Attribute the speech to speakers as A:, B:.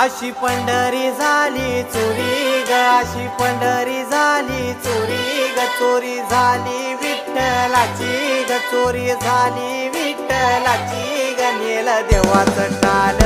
A: अशी पंढरी झाली चोरी ग अशी पंढरी झाली चोरी ग चोरी झाली विठ्ठलाची ग चोरी झाली विठ्ठलाची ग नेल देवाचं टाल